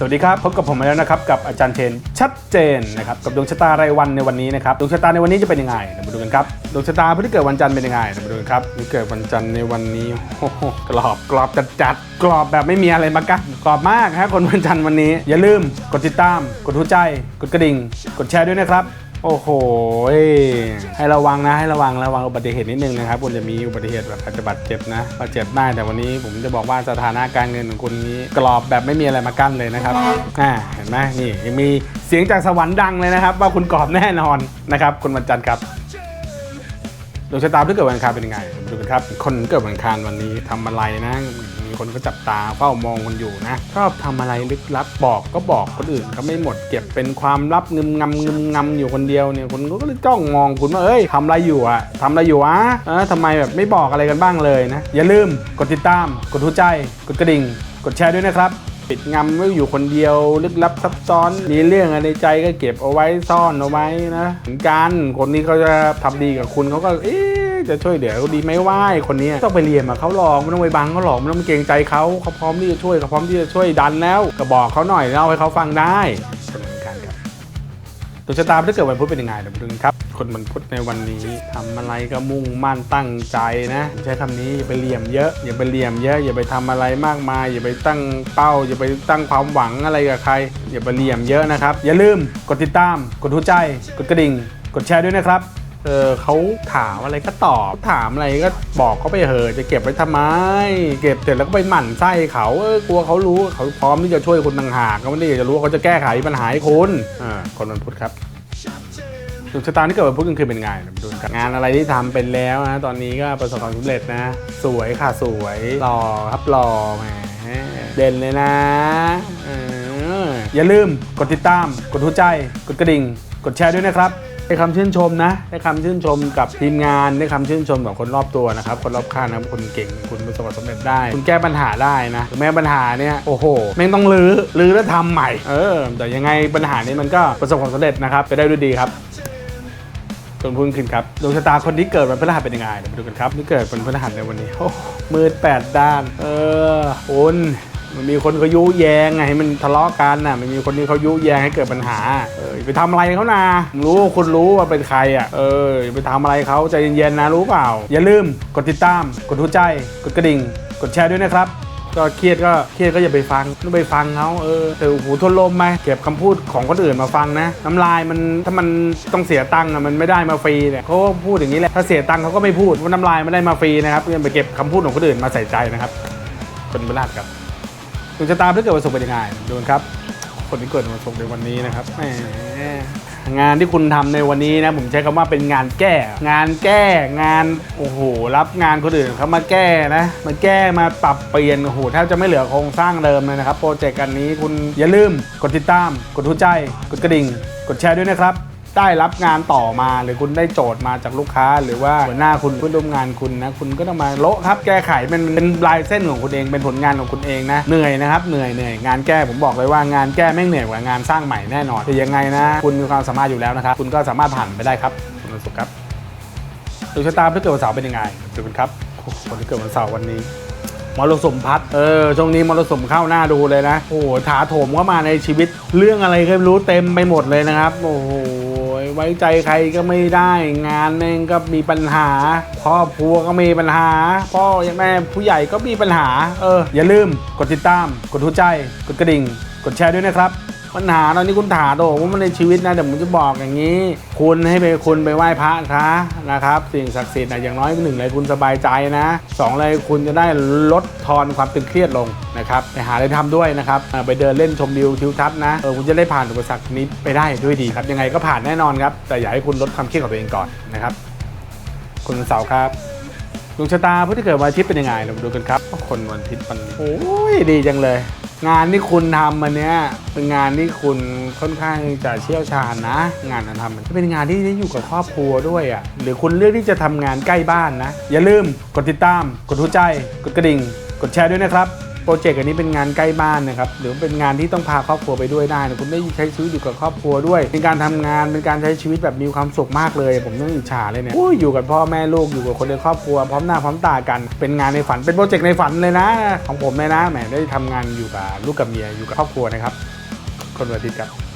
สวัสดีครับพบกับผมมาแล้วนะครับกับอาจารย์เทนชัดเจนนะครับกับดวงชะตารายวันในวันนี้นะครับดวงชะตาในวันนี้จะเป็นยังไงเรามาดูกันครับดวงชะตาผู้ที่เกิดวันจันทร์เป็นยังไงเรามาดูกันครับผู้เกิดวันจันทร์ในวันนี้โอ้โหกรอบกรอบจัดจัดกรอบแบบไม่มีอะไรมากั้นกรอบมากฮะคนวันจันทร์วันนี้ อย่าลืมกดติดตาม กดหัวใจ กดกระดิ่ง กดแชร์ด้วยนะครับ โอ้โห ให้ระวังนะให้ระวังระวังอุบัติเหตุนิดนึงนะครับคุณจะมีอุบัติเหตุแบบอาจจะบาดเจ็บนะบาดเจ็บได้แต่วันนี้ผมจะบอกว่าสถานะการเงินของคุณนี้กรอบแบบไม่มีอะไรมากั้นเลยนะครับอ่าเห็นไหมนี่ยังมีเสียงจากสวรรค์ดังเลยนะครับ ว่าคุณกรอบแน่นอนนะครับคุณวันจันทร์ครับดวงชะตาที่เกิดวันอังคารเป็นยังไงดูกันครับ คนเกิดวันอังคารวันนี้ทำอะไรนะ มีคนก็จับตาเฝ้ามองคนอยู่นะชอบทำอะไรลึกลับบอกก็บอกคนอื่นเขาไม่หมดเก็บเป็นความลับงึมงำงึมงำอยู่คนเดียวเนี่ยคนก็เลยจ้องมองคุณว่าเอ้ยทำอะไรอยู่อะทำอะไรอยู่อะเออทำไมแบบไม่บอกอะไรกันบ้างเลยนะ อย่าลืมกดติดตาม กดหัวใจ กดกระดิ่ง กดแชร์ด้วยนะครับปิดงำไว้อยู่คนเดียว ลึกลับซับซ้อน มีเรื่องอะไรในใจก็เก็บเอาไว้ซ่อนเอาไว้นะเหมือนกันคนนี้เขาจะทำดีกับคุณเขาก็เอ๊ะ จะช่วยเหลือเขาดีไหมว่าไอ้คนนี้ต้องไปเรียนมาเขาหลอกไม่ต้องไปบังเขาหลอกไม่ต้องไปเกรงใจเขาเขาพร้อมที่จะช่วยเขาพร้อมที่จะช่วยดันแล้ว ก็บอกเขาหน่อยเล่าให้เขาฟังได้เหมือนกันครับดวงชะตาถ้าเกิดวันพุธเป็นยังไงเดี๋ยวมาดูกันครับคนวันพุธในวันนี้ทำอะไรก็มุ่งมั่นตั้งใจนะใช้คำนี้อย่าไปเหลี่ยมเยอะอย่าไปเหลี่ยมเยอะอย่าไปทำอะไรมากมาย อย่าไปตั้งเป้า อย่าไปตั้งความหวังอะไรกับใคร อย่าไปเหลี่ยมเยอะนะครับ อย่าลืมกดติดตาม กดหัวใจ กดกระดิ่ง กดแชร์ด้วยนะครับ เออเขาถามอะไรก็ตอบ ถามอะไรก็บอกเขาไปเหอะจะเก็บไว้ทำไม เก็บเสร็จแล้วก็ไปหมั่นไส้เขาเออกลัวเขารู้เขาพร้อมที่จะช่วยคุณต่างหากเขาไม่ได้อยากจะรู้ว่าเขาจะแก้ไขปัญหาให้คุณอ่าคนวันพุธครับดวงชะตาที่เกิดวันพุธกลางคืนเป็นไงดูกันงานอะไรที่ทำเป็นแล้วนะตอนนี้ก็ประสบความสำเร็จนะ สวยค่ะสวยหล่อครับหล่อแหมเด่นเลยนะอย่าลืมกดติดตาม กดหัวใจ กดกระดิ่ง กดแชร์ด้วยนะครับ ได้คำชื่นชมนะ ได้คำชื่นชมกับทีมงาน ได้คำชื่นชมกับคนรอบตัวนะครับ คนรอบข้างนะครับคนเก่ง คุณประสบความสำเร็จได้ คุณแก้ปัญหาได้นะถึงแม้ปัญหาเนี่ย โอ้โห แม่งต้องรื้อ รื้อแล้วทำใหม่ เออ แต่ยังไงปัญหานี้มันก็ประสบความสำเร็จนะครับ ไปได้ด้วยดีครับจนพุ่งขึ้นครับ ดวงชะตาคนที่เกิดวันพฤหัสเป็นยังไงเดี๋ยวมาดูกันครับ ที่เกิดวันพฤหัสในวันนี้ โอ้ มืดแปดด้าน เออคุณ มันมีคนเขายุแยงไงให้มันทะเลาะกันน่ะ มันมีคนที่เขายุแยงให้เกิดปัญหา เออไปทำอะไรเขานะผมรู้คุณรู้ว่าเป็นใครอะ เออไปทำอะไรเขาใจเย็นๆนะรู้เปล่า อย่าลืมกดติดตาม กดหัวใจ กดกระดิ่ง กดแชร์ด้วยนะครับก็เครียดก็เครียดก็อย่าไปฟังต้องไปฟังเขาเออแต่หูทนลมไหมเก็บคำพูดของคนอื่นมาฟังนะน้ำลายมันถ้ามันต้องเสียตังค์มันไม่ได้มาฟรีเนี่ยเขาก็พูดอย่างนี้แหละถ้าเสียตังค์เขาก็ไม่พูดว่าน้ำลายไม่ได้มาฟรีนะครับอย่าไปเก็บคำพูดของคนอื่นมาใส่ใจนะครับคนบลาดครับ ดวงชะตาถ้าเกิดวันศุกร์เป็นยังไงดูกันครับ คนที่เกิดวันศุกร์ในวันนี้นะครับแหมงานที่คุณทำในวันนี้นะผมใช้คำว่าเป็นงานแก้ งานแก้งานโอ้โหรับงานคนอื่นเขามาแก้นะมาแก้มาปรับเปลี่ยนโอ้โหแทบจะไม่เหลือโครงสร้างเดิมเลยนะครับโปรเจกต์อันนี้คุณอย่าลืมกดติดตาม กดหัวใจ กดกระดิ่ง กดแชร์ด้วยนะครับ ได้รับงานต่อมา หรือคุณได้โจทย์มาจากลูกค้า หรือว่าหัวหน้าคุณเพื่อนร่วมงานคุณนะคุณก็ต้องมาโละครับแก้ไขเป็นเป็นลายเส้นของคุณเองเป็นผลงานของคุณเองนะเหนื่อยนะครับเหนื่อยเหนื่อยงานแก้ผมบอกเลยว่างานแก้ไม่งเหนื่อยกว่างานสร้างใหม่แน่นอนแต่ยังไงนะ คุณมีความสามารถอยู่แล้วนะครับคุณก็สามารถผ่านไปได้ครับคุณวันศุกร์ครับดวงชะตาที่เกิดวันเสาร์เป็นยังไงดูกันครับคนที่เกิดวันเสาร์วันนี้มรสุมพัด เออ ช่วงนี้มรสุมเข้าหน้าดูเลยนะ โอ้โห ถาโถมเข้ามาในชีวิต เรื่องอะไรก็ไม่รู้เต็มไปหมดเลยนะครับ โอ้โห ไว้ใจใครก็ไม่ได้ งานเองก็มีปัญหาครอบครัวก็มีปัญหา พ่อแม่ผู้ใหญ่ก็มีปัญหา เออ อย่าลืมกดติดตาม กดหัวใจ กดกระดิ่ง กดแชร์ด้วยนะครับ ปัญหาตอนนี้คุณถาโดว่ามันในชีวิตนะแต่ผมจะบอกอย่างนี้ คุณให้ไปคุณไปไหว้พระคะนะครับ สิ่งศักดิ์สิทธิ์นะอย่างน้อยหนึ่งเลยคุณสบายใจนะสองเลยคุณจะได้ลดทอนความตึงเครียดลงนะครับไปหาอะไรทำด้วยนะครับไปเดินเล่นชมวิวทิวทัศน์นะเออคุณจะได้ผ่านอุปสรรคนี้ไปได้ด้วยดีครับ ยังไงก็ผ่านแน่นอนครับ แต่อยากให้คุณลดความเครียดของตัวเองก่อนนะครับ คุณเสาครับดวงชะตาผู้ที่เกิดวันอาทิตย์เป็นยังไงเรามาดูกันครับคนวันอาทิตย์วันนี้โอ้ยดีจังเลย งานที่คุณทำมันเนี้ยเป็นงานที่คุณค่อนข้างจะเชี่ยวชาญนะ งานที่ทำมันเป็นงานที่ได้อยู่กับครอบครัวด้วยอะหรือคุณเลือกที่จะทำงานใกล้บ้านนะ อย่าลืมกดติดตาม กดหัวใจ กดกระดิ่ง กดแชร์ด้วยนะครับ โปรเจกต์อันนี้เป็นงานใกล้บ้านนะครับหรือเป็นงานที่ต้องพาครอบครัวไปด้วยได้นะคุณได้ใช้ชีวิตอยู่กับครอบครัวด้วยเป็นการทำงานเป็นการใช้ชีวิตแบบมีความสุขมากเลย ผมต้องอิจฉาเลยเนี่ยอยู่กับพ่อแม่ลูกอยู่กับคนในครอบครัวพร้อมหน้าพร้อมตากันเป็นงานในฝันเป็นโปรเจกต์ในฝันเลยนะ ของผมเลยนะแหมได้ทำงานอยู่กับลูกกับเมียอยู่กับครอบครัวนะครับ คนวันอาทิตย์ครับ